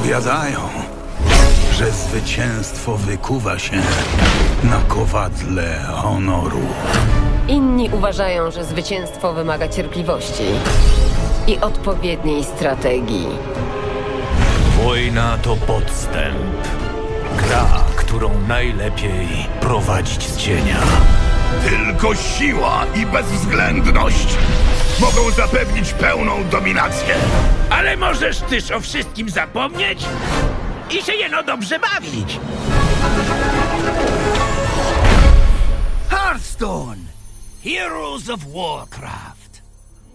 Powiadają, że zwycięstwo wykuwa się na kowadle honoru. Inni uważają, że zwycięstwo wymaga cierpliwości i odpowiedniej strategii. Wojna to podstęp. Gra, którą najlepiej prowadzić z cienia. Tylko siła i bezwzględność mogą zapewnić pełną dominację. Ale możesz też o wszystkim zapomnieć i się jeno dobrze bawić. Hearthstone! Heroes of Warcraft!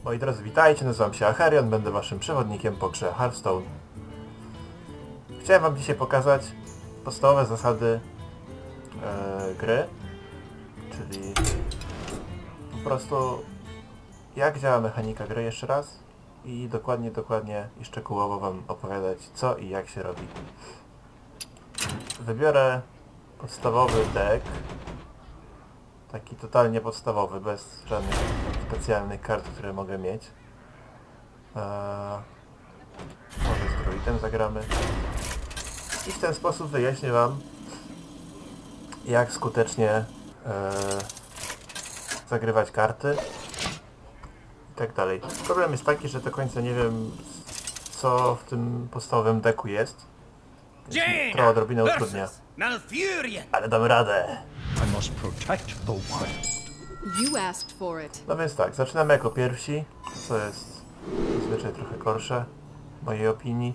Moi drodzy, witajcie, nazywam się Acharion, będę waszym przewodnikiem po grze Hearthstone. Chciałem wam dzisiaj pokazać podstawowe zasady e, gry, czyli po prostu jak działa mechanika gry jeszcze raz i dokładnie, dokładnie i szczegółowo wam opowiadać co i jak się robi. Wybiorę podstawowy deck, taki totalnie podstawowy, bez żadnych specjalnych kart, które mogę mieć. Eee, może z druidem zagramy. I w ten sposób wyjaśnię Wam, jak skutecznie eee, zagrywać karty i tak dalej. Problem jest taki, że do końca nie wiem, co w tym podstawowym deku jest. Trochę odrobinę utrudnia. Ale damy radę! No więc tak, zaczynamy jako pierwsi, co jest zazwyczaj trochę gorsze w mojej opinii.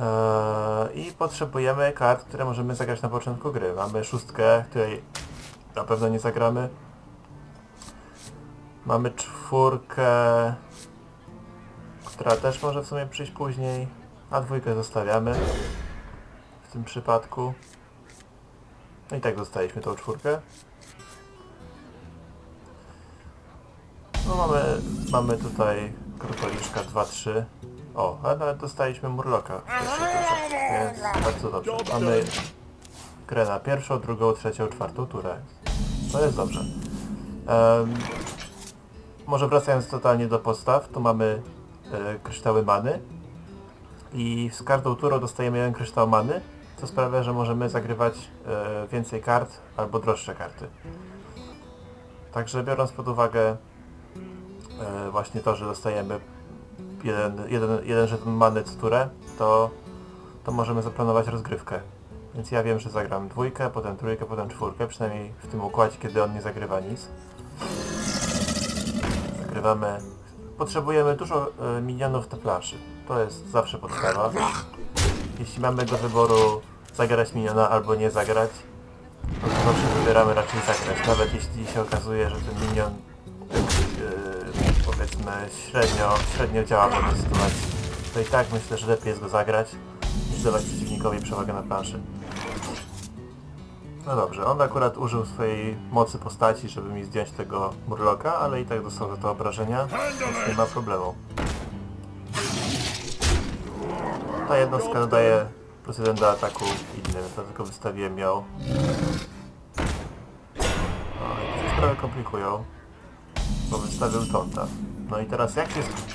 Eee, I potrzebujemy kart, które możemy zagrać na początku gry. Mamy szóstkę, której na pewno nie zagramy. Mamy czwórkę, która też może w sumie przyjść później, a dwójkę zostawiamy w tym przypadku. No i tak dostaliśmy tą czwórkę. No mamy, mamy tutaj krokoliszka 2-3. O, a nawet dostaliśmy murloka więc bardzo dobrze. Mamy grę na pierwszą, drugą, trzecią, czwartą turę. To jest dobrze. Em, może wracając totalnie do podstaw, tu mamy e, kryształy many i z każdą turą dostajemy jeden kryształ many, co sprawia, że możemy zagrywać e, więcej kart albo droższe karty. Także biorąc pod uwagę e, właśnie to, że dostajemy jeden, jeden, jeden żeton many co turę, to, to możemy zaplanować rozgrywkę. Więc ja wiem, że zagram dwójkę, potem trójkę, potem czwórkę, przynajmniej w tym układzie, kiedy on nie zagrywa nic. Potrzebujemy dużo e, minionów na planszy. To jest zawsze podstawa. Jeśli mamy do wyboru zagrać miniona albo nie zagrać, no to zawsze wybieramy raczej zagrać. Nawet jeśli się okazuje, że ten minion yy, powiedzmy średnio, średnio działa w danej sytuacji, to i tak myślę, że lepiej jest go zagrać niż dawać przeciwnikowi przewagę na planszy. No dobrze, on akurat użył swojej mocy postaci, żeby mi zdjąć tego murloka, ale i tak dostał za to obrażenia, więc nie ma problemu. Ta jednostka dodaje plus jeden do ataku innym, tylko wystawiłem ją. No i się sprawy komplikują, bo wystawił tonta. No i teraz jak się sk-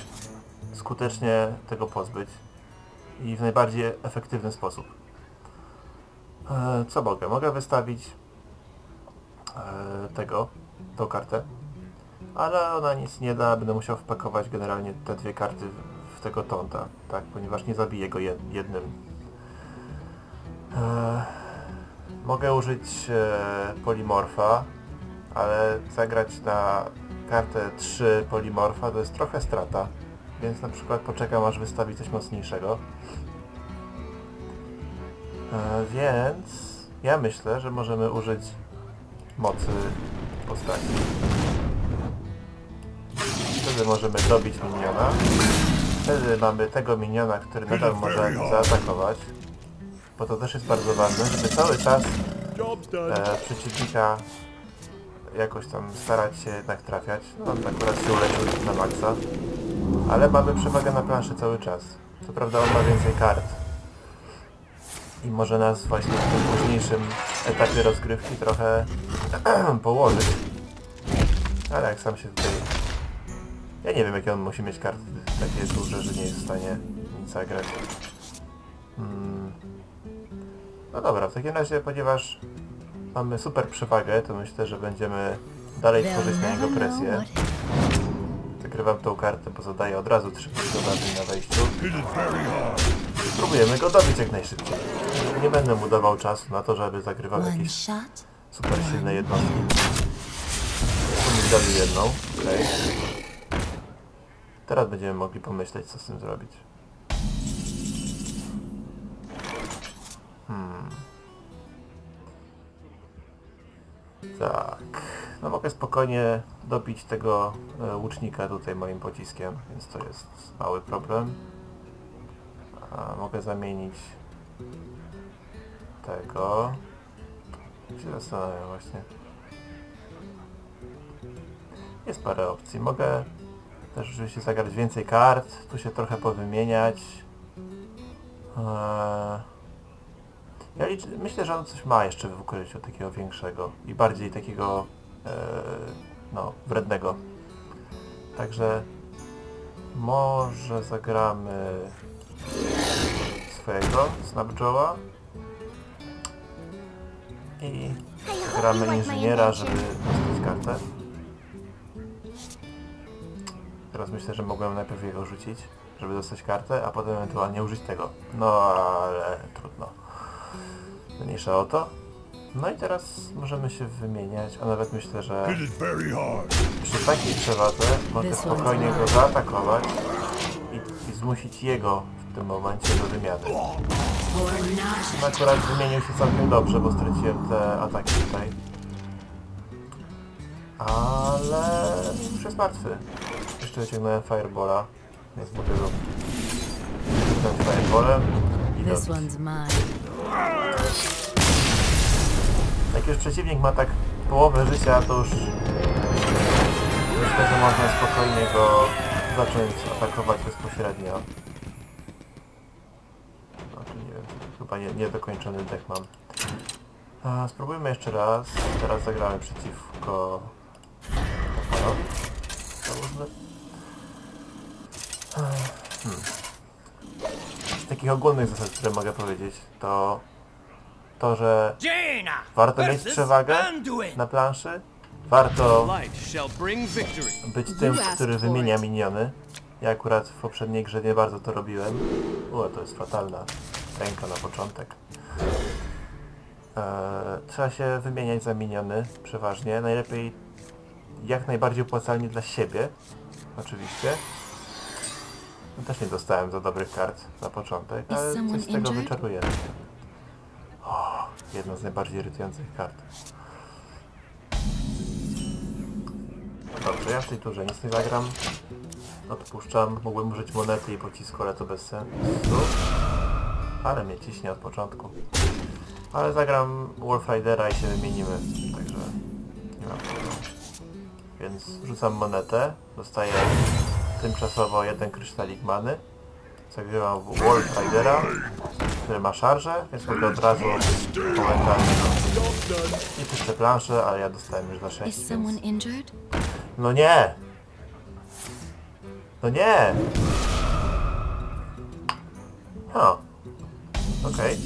skutecznie tego pozbyć i w najbardziej efektywny sposób? E, co mogę? Mogę wystawić e, tego, tą kartę, ale ona nic nie da, będę musiał wpakować generalnie te dwie karty w, tego tonta, tak, ponieważ nie zabiję go jed, jednym. E, mogę użyć polimorfa, ale zagrać na kartę 3 polimorfa to jest trochę strata, więc na przykład poczekam aż wystawi coś mocniejszego. E, więc ja myślę, że możemy użyć mocy postaci. Wtedy możemy dobić miniona. Wtedy mamy tego miniona, który nadal może zaatakować. Bo to też jest bardzo ważne, żeby cały czas e, przeciwnika jakoś tam starać się jednak trafiać. No on akurat się uleczył na maksa. Ale mamy przewagę na planszy cały czas. Co prawda on ma więcej kart. I może nas właśnie w tym późniejszym etapie rozgrywki trochę położyć. Ale jak sam się tutaj... Ja nie wiem jakie on musi mieć karty takie duże, że nie jest w stanie nic zagrać. Hmm. No dobra, w takim razie, ponieważ mamy super przewagę, to myślę, że będziemy dalej tworzyć na niego presję. Zagrywam tą kartę, bo zadaję od razu 3 punkty na wejściu. Spróbujemy go dobić jak najszybciej. Nie będę mu dawał czasu na to, żeby zagrywał jakieś super silne jednostki. Tu mi zabił jedną, okej. Teraz będziemy mogli pomyśleć, co z tym zrobić. Hmm. Tak. No mogę spokojnie dobić tego e, łucznika tutaj moim pociskiem, więc to jest mały problem. Mogę zamienić tego. Się zastanawiam właśnie. Jest parę opcji. Mogę też oczywiście zagrać więcej kart, tu się trochę powymieniać. Eee... Ja liczę, myślę, że on coś ma jeszcze w ukryciu takiego większego i bardziej takiego eee, no, wrednego. Także może zagramy swojego Snapjawa i zagramy inżyniera, żeby dostać kartę. Teraz myślę, że mogłem najpierw jego rzucić, żeby dostać kartę, a potem ewentualnie użyć tego. No ale trudno. Mniejsza o to. No i teraz możemy się wymieniać, a nawet myślę, że przy takiej przewadze mogę spokojnie go zaatakować i, i zmusić jego w tym momencie do wymiany. No akurat wymienił się całkiem dobrze, bo straciłem te ataki tutaj. Ale już jest martwy. Jeszcze wyciągnąłem Firebola, więc mogę go wyciągnąć Fireballem i. Jak już przeciwnik ma tak połowę życia, to już myślę, że można spokojnie go zacząć atakować bezpośrednio. Znaczy nie wiem, chyba nie, niedokończony dech mam. A, spróbujmy jeszcze raz. Teraz zagramy przeciwko... Załóżmy. Hmm. Z takich ogólnych zasad, które mogę powiedzieć, to to, że Warto mieć przewagę na planszy. Warto być tym, który wymienia miniony. Ja akurat w poprzedniej grze nie bardzo to robiłem. O, to jest fatalna ręka na początek. Eee, trzeba się wymieniać za miniony, przeważnie. Najlepiej jak najbardziej opłacalnie dla siebie. Oczywiście. No, też nie dostałem za dobrych kart na początek, ale coś z tego wyczaruję. O, jedna z najbardziej irytujących kart. No Dobrze, ja w tej turze nic nie zagram. Odpuszczam. Mógłbym użyć monety i pocisku, ale to bez sensu. Ale mnie ciśnie od początku. Ale zagram Wolf Ridera i się wymienimy, także nie ma problemu. Więc rzucam monetę, dostaję tymczasowo jeden kryształik many. Zagrywam w Wolf Ridera, który ma szarżę, więc mogę od razu momentalnie i czyszczę planszę, ale ja dostałem już za 6, Is someone więc... No nie! No nie! Ha. Okej.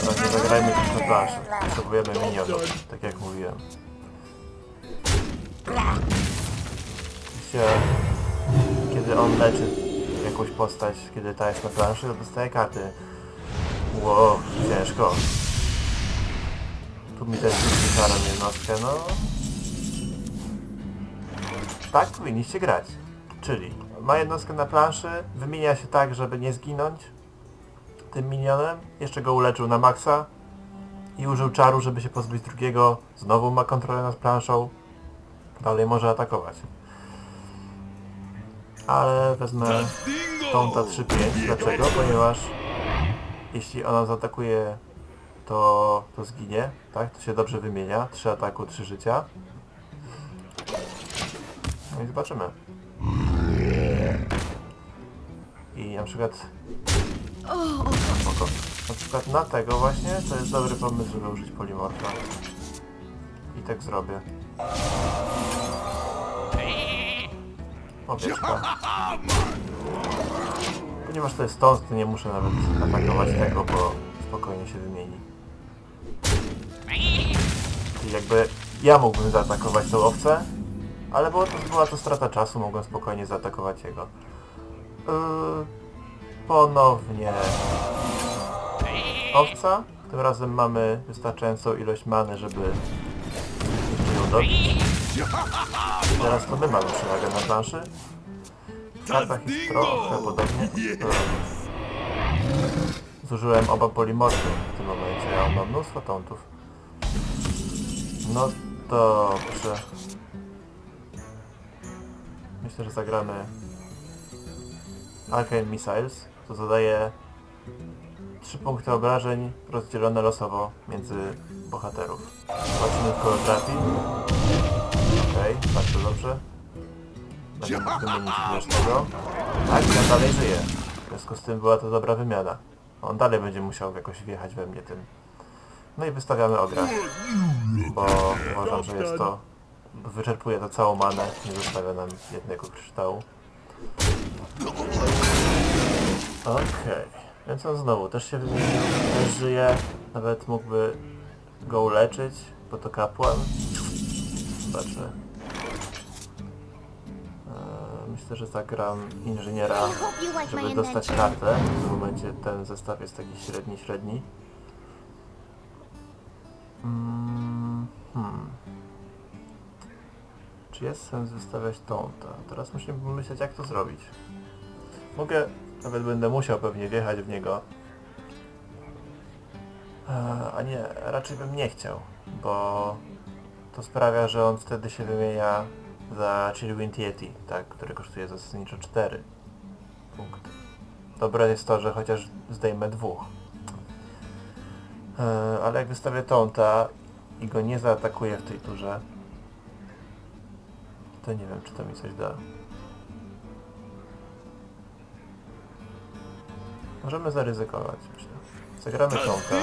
Teraz nie zagrajmy już na planszę. Potrzebujemy minionów, tak jak mówiłem. Oczywiście, kiedy on leczy jakąś postać, kiedy ta jest na planszy, to dostaje karty. Wow, ciężko. Tu mi też rzuci czarem jednostkę, no... Tak powinniście grać. Czyli ma jednostkę na planszy, wymienia się tak, żeby nie zginąć tym minionem, jeszcze go uleczył na maksa i użył czaru, żeby się pozbyć drugiego, znowu ma kontrolę nad planszą, dalej może atakować. Ale wezmę tą ta 3-5, dlaczego? Ponieważ jeśli ona zaatakuje, to, to zginie, tak? To się dobrze wymienia. 3 ataku, 3 życia. No i zobaczymy. I na przykład... Na przykład na tego właśnie to jest dobry pomysł, żeby użyć polimorfa. I tak zrobię. owieczka. Ponieważ to jest stąd, to nie muszę nawet atakować tego, bo spokojnie się wymieni. Czyli jakby ja mógłbym zaatakować tą owcę, ale było to, była to strata czasu, mogłem spokojnie zaatakować jego. Yy, ponownie owca. Tym razem mamy wystarczającą ilość many, żeby ją dobić. Teraz to my mamy przewagę na planszy. W kartach jest trochę podobnie. Yy, Zużyłem oba polimorfy w tym momencie, ja mam mnóstwo tątów. No dobrze. Myślę, że zagramy Arcane Missiles, to zadaje 3 punkty obrażeń rozdzielone losowo między bohaterów. Zobaczymy w kogo. Okej, bardzo dobrze. Mógł wymienić tego. Tak, dalej żyje. W związku z tym była to dobra wymiana. On dalej będzie musiał jakoś wjechać we mnie tym. No i wystawiamy ogra. Bo uważam, że jest to... Wyczerpuje to całą manę, nie zostawia nam jednego kryształu. Okej, więc on znowu też się też żyje, nawet mógłby go uleczyć, bo to kapłan. Zobaczmy. Eee, Myślę, że zagram inżyniera, żeby dostać kartę. W tym momencie ten zestaw jest taki średni, średni. Mm, hmm. Czy jest sens wystawiać tą-to? Teraz musimy pomyśleć jak to zrobić. Mogę, nawet będę musiał pewnie wjechać w niego. Eee, A nie, raczej bym nie chciał, bo to sprawia, że on wtedy się wymienia za Chillwind Yeti, tak, który kosztuje zasadniczo 4 punkty. Dobre jest to, że chociaż zdejmę dwóch. Eee, Ale jak wystawię Tonta i go nie zaatakuję w tej turze, to nie wiem, czy to mi coś da. Możemy zaryzykować, myślę. Zagramy Tonta.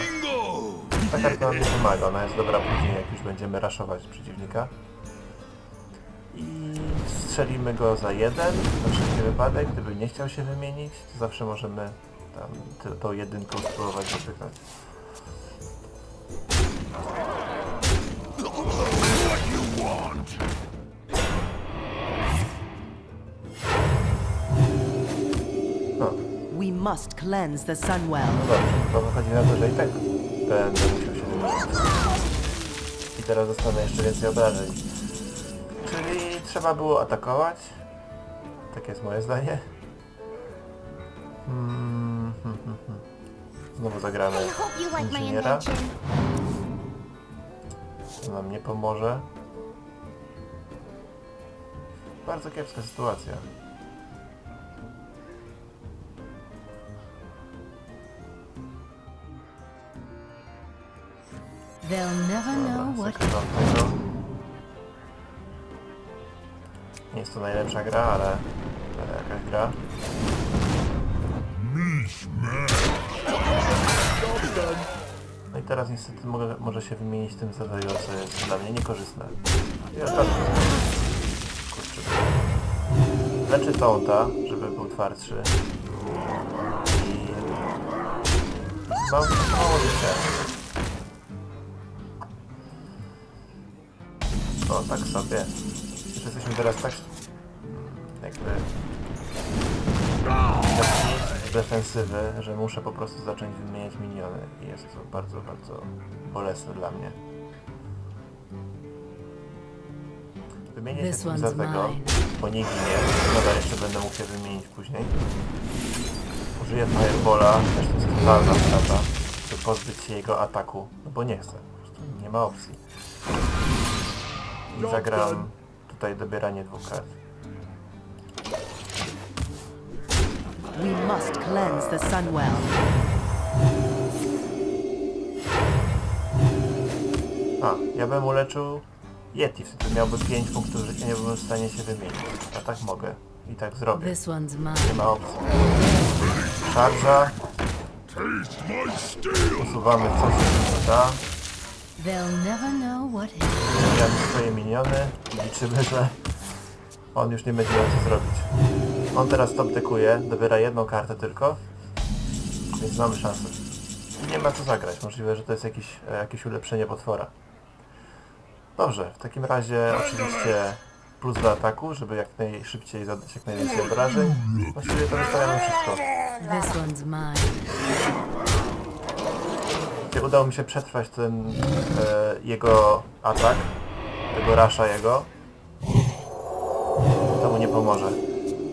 Ta karta nam nie pomaga, ona jest dobra później, jak już będziemy raszować przeciwnika. I strzelimy go za jeden, na wszelki wypadek. Gdyby nie chciał się wymienić, to zawsze możemy tam tą jedynką spróbować dopychać. Must cleanse the Sunwell. no dobrze, to wychodzi na to, że i tak będę musiał się. I teraz dostanę jeszcze więcej obrażeń. Czyli trzeba było atakować. Takie jest moje zdanie. Hmm, hmm, hmm. Znowu zagramy inżyniera. To nam nie pomoże. Bardzo kiepska sytuacja. They'll never know what. Nie jest to najlepsza gra, ale, ale jakaś gra. No i teraz niestety mogę, może się wymienić tym ZWJ, co jest dla mnie niekorzystne. Od razu kurczę. Leczę Tonta, żeby był twardszy. I mam mało życia. No tak sobie. Jesteśmy teraz tak jakby defensywy, że muszę po prostu zacząć wymieniać miniony i jest to bardzo, bardzo bolesne dla mnie. Wymienię się za tego, bo nie ginie. Nadal jeszcze będę mógł się wymienić później. Użyję Firebola, też to jest totalna strata, by pozbyć się jego ataku, no bo nie chcę, po prostu nie ma opcji. I zagram tutaj dobieranie dwóch kart. we must cleanse the Sunwell. A, ja bym uleczył Yeti, wtedy miałby 5 punktów życia, nie byłbym w stanie się wymienić. A tak mogę. I tak zrobię. Nie ma opcji. Szarża. Usuwamy co się da. Zabieramy swoje miniony i liczymy, że On już nie będzie miał co zrobić. On teraz top dekuje, dobiera jedną kartę tylko, więc mamy szansę. Nie ma co zagrać, możliwe, że to jest jakiś, e, jakieś ulepszenie potwora. Dobrze, w takim razie oczywiście plus do ataku, żeby jak najszybciej zadać jak najwięcej obrażeń. Właściwie to wystawiamy wszystko. Udało mi się przetrwać ten e, jego atak, tego rasza jego, to mu nie pomoże.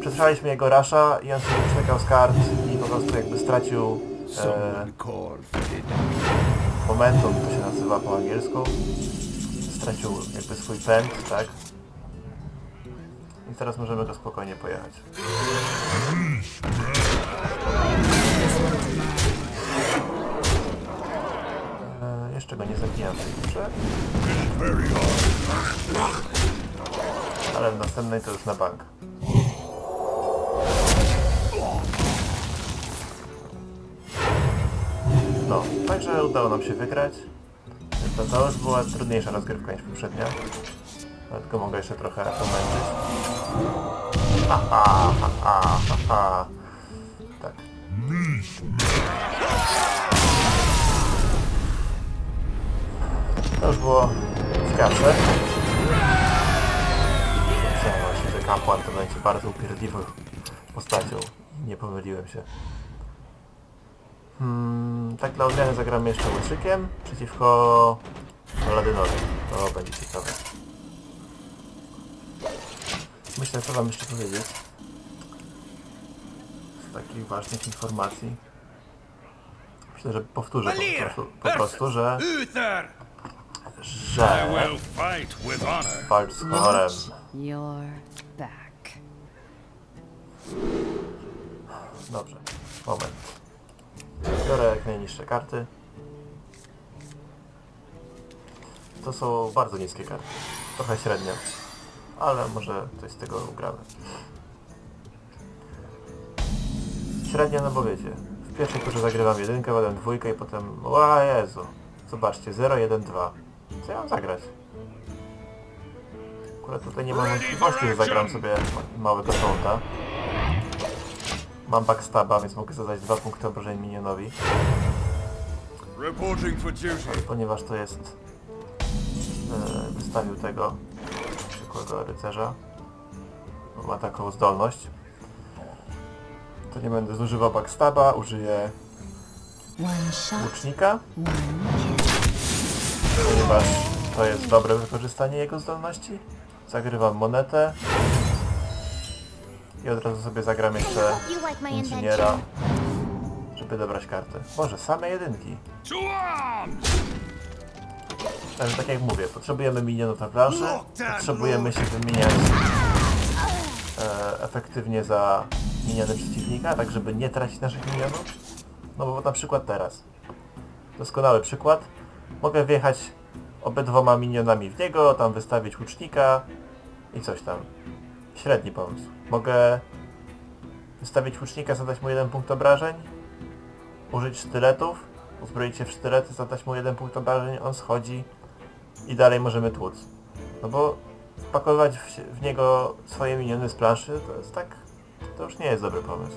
Przetrwaliśmy jego rasza i on sobie przekał z kart i po prostu jakby stracił e, momentum, to się nazywa po angielsku. Stracił jakby swój pęd, tak? I teraz możemy go spokojnie pojechać. E, jeszcze go nie zabijam tej grze. Ale w następnej to już na bank. No, także udało nam się wygrać. To, to już była trudniejsza rozgrywka niż poprzednia. Dlatego mogę jeszcze trochę pomęczyć. Ha, ha, ha, ha, ha, ha. Tak. To już było ciekawsze. Myślałem właśnie, że kapłan to będzie bardzo upierdliwą postacią. Nie pomyliłem się. Hmm, tak dla odmiany zagramy jeszcze łyczykiem przeciwko Ladynowi. To będzie ciekawe. Myślę, co wam jeszcze powiedzieć. Z takich ważnych informacji. Myślę, że powtórzę po prostu, po prostu że! Że will fight with honor. walcz z honorem. You're back. Dobrze, moment. Biorę jak najniższe karty. To są bardzo niskie karty. Trochę średnie. Ale może coś z tego ugramy. Średnia, no bo wiecie. W pierwszej turze zagrywam jedynkę, potem dwójkę i potem... O Jezu! Zobaczcie, 0, 1, 2. Co ja mam zagrać? Akurat tutaj nie mam możliwości, że zagram sobie małego żołta. Mam backstaba, więc mogę zadać dwa punkty obrażeń minionowi, ponieważ to jest... E, wystawił tego zwykłego rycerza. Bo Ma taką zdolność. To nie będę zużywał backstaba, użyję łucznika. Ponieważ to jest dobre wykorzystanie jego zdolności. Zagrywam monetę. I od razu sobie zagram jeszcze inżyniera, żeby dobrać kartę. Boże, same jedynki. Ale tak jak mówię, potrzebujemy minionów na planszy, potrzebujemy się wymieniać e, efektywnie za miniony przeciwnika, tak żeby nie tracić naszych minionów. No bo na przykład teraz. Doskonały przykład. Mogę wjechać obydwoma minionami w niego, tam wystawić łucznika i coś tam. Średni pomysł. Mogę wystawić łucznika, zadać mu jeden punkt obrażeń, użyć sztyletów, uzbroić się w sztylety, zadać mu jeden punkt obrażeń, on schodzi i dalej możemy tłuc. No bo wpakowywać w, w niego swoje miniony z planszy to jest tak, to już nie jest dobry pomysł.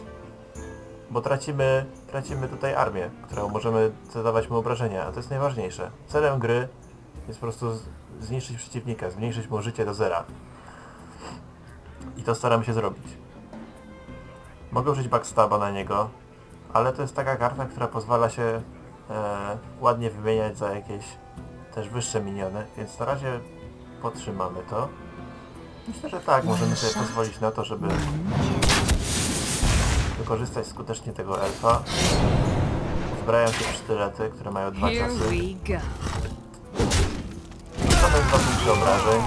Bo tracimy, tracimy tutaj armię, którą możemy zadawać mu obrażenia, a to jest najważniejsze. Celem gry jest po prostu zniszczyć przeciwnika, zmniejszyć mu życie do zera. I to staram się zrobić. Mogę użyć backstaba na niego, ale to jest taka karta, która pozwala się e, ładnie wymieniać za jakieś też wyższe miniony, więc na razie podtrzymamy to. Myślę, że tak, możemy sobie pozwolić na to, żeby wykorzystać skutecznie tego elfa. Zbrają się w sztylety, które mają dwa ciosy. Mamy dwa punkty obrażeń,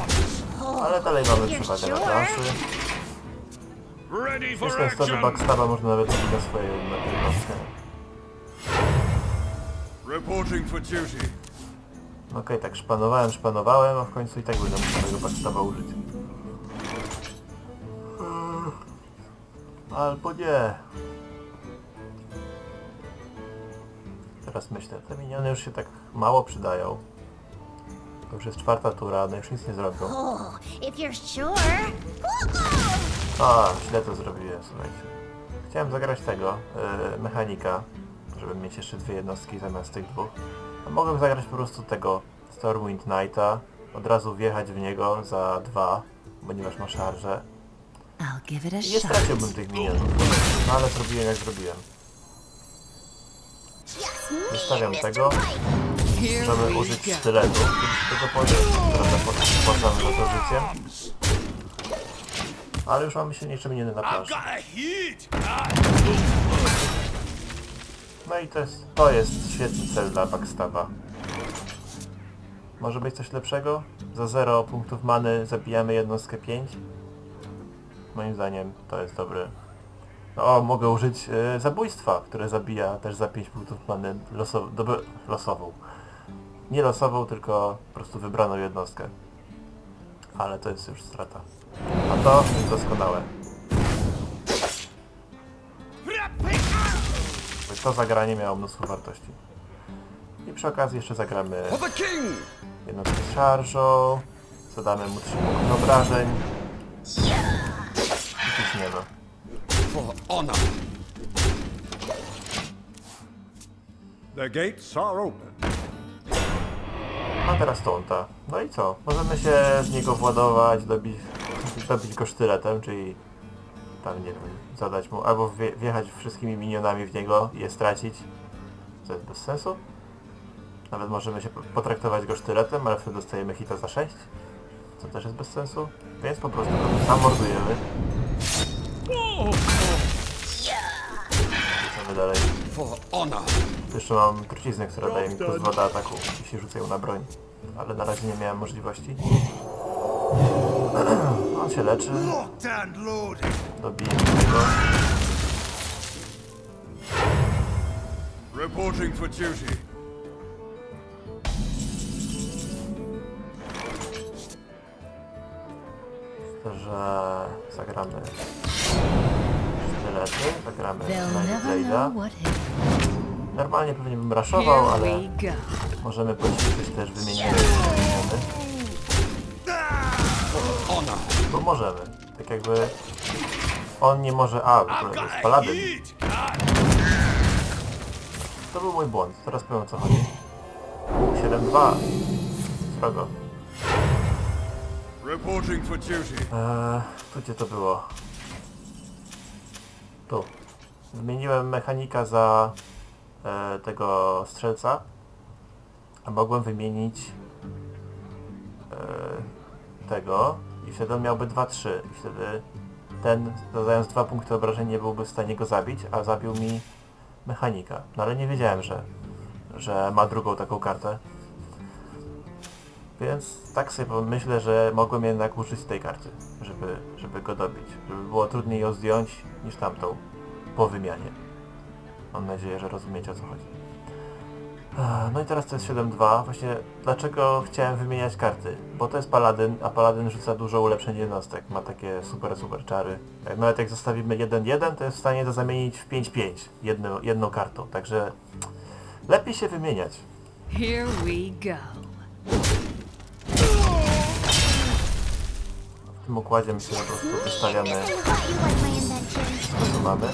ale dalej mamy przewagę na planszy. For Myślę, że to, że action! backstaba można nawet robić na swojej jednostce. Reporting for duty. Okej, tak szpanowałem, szpanowałem, a w końcu i tak będę musiał tego backstaba użyć. Albo nie. Teraz myślę, te miniony już się tak mało przydają. To już jest czwarta tura, no już nic nie zrobią. A, źle to zrobiłem, słuchajcie. Chciałem zagrać tego, yy, mechanika, żeby mieć jeszcze dwie jednostki zamiast tych dwóch. A mogłem zagrać po prostu tego Stormwind Knighta, od razu wjechać w niego za dwa, ponieważ ma szarżę. Nie shot. straciłbym tych minionów, no ale zrobiłem jak zrobiłem. Wystawiam tego, możemy użyć sztyletu, kiedyś tego powiem, teraz zapłacamy za to życiem. Ale już mamy silniejsze miniony na plaży. No i to jest, to jest świetny cel dla backstaba. Może być coś lepszego? Za 0 punktów many zabijamy jednostkę 5? Moim zdaniem to jest dobry. No, o, mogę użyć e, zabójstwa, które zabija też za 5 punktów many losow, losową. Nie losową, tylko po prostu wybraną jednostkę. Ale to jest już strata. A to jest doskonałe. To zagranie miało mnóstwo wartości. I przy okazji jeszcze zagramy jednostkę z szarżą, zadamy mu 3 punkty obrażeń i ciśniemy. The gates are open. A teraz Tonta. No i co? Możemy się z niego władować, dobić, dobić go sztyletem, czyli tam nie wiem, zadać mu, albo wje, wjechać wszystkimi minionami w niego i je stracić. Co jest bez sensu. Nawet możemy się po- potraktować go sztyletem, ale wtedy dostajemy hita za 6. Co też jest bez sensu. Więc po prostu go zamordujemy. Idziemy dalej. Jeszcze mam truciznę, która daje mi plus 2 do ataku, jeśli rzucę ją na broń. Ale na razie nie miałem możliwości. On się leczy, dobiję go. Reporting for duty. Że zagramy sztylety, zagramy Blade'a. Normalnie pewnie bym raszował, ale możemy poćwiczyć też wymienienie miniony. Bo możemy. Tak jakby on nie może... A, w ogóle to jest paladyn. To był mój błąd. Teraz powiem o co chodzi. U, 7-2. Srogo. Reporting for duty. Tu gdzie to było? Tu. Zmieniłem mechanika za e, tego strzelca. A mogłem wymienić e, tego i wtedy on miałby 2-3 i wtedy ten zadając dwa punkty obrażeń nie byłby w stanie go zabić, a zabił mi mechanika. No ale nie wiedziałem, że, że ma drugą taką kartę. Więc tak sobie myślę, że mogłem jednak użyć tej karty, żeby, żeby go dobić. Żeby było trudniej ją zdjąć niż tamtą po wymianie. Mam nadzieję, że rozumiecie o co chodzi. No i teraz to jest 7-2. Właśnie dlaczego chciałem wymieniać karty? Bo to jest paladyn, a paladyn rzuca dużo ulepszeń jednostek. Ma takie super, super czary. Jak- Nawet jak zostawimy 1-1, to jest w stanie to zamienić w 5-5 jedną, jedną kartą. Także lepiej się wymieniać. Here we go. W tym układzie myślę, że po prostu wystawiamy my to, co mamy.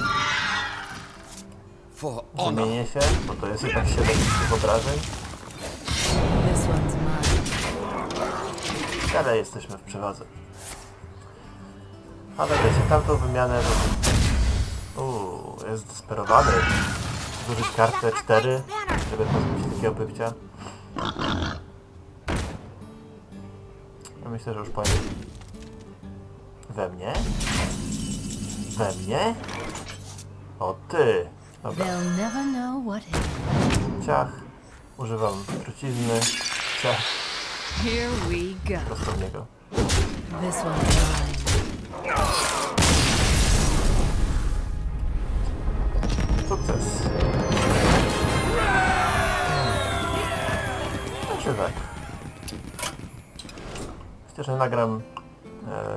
Zamienię się, bo to jest jednak 7 punktów obrażeń. Ale jesteśmy w przewadze. Ale wiecie, tamtą wymianę. Uuu, jest zdesperowany. Zużyć kartę 4, żeby pozbyć się takiego bycia. Ja myślę, że już po nim. We mnie? We mnie? O ty! Dobra, ciach. Używam trucizny. Ciach, prosto w niego. Sukces. Znaczy tak. Myślę, że nagram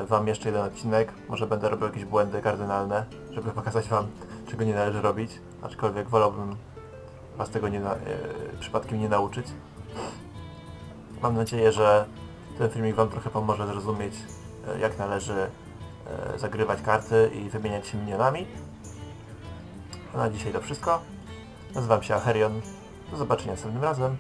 wam jeszcze jeden odcinek. Może będę robił jakieś błędy kardynalne, żeby pokazać wam, czego nie należy robić. Aczkolwiek wolałbym was tego nie na, e, przypadkiem nie nauczyć. mam nadzieję, że ten filmik Wam trochę pomoże zrozumieć, e, jak należy e, zagrywać karty i wymieniać się minionami. A na dzisiaj to wszystko. Nazywam się Aherion. Do zobaczenia następnym razem.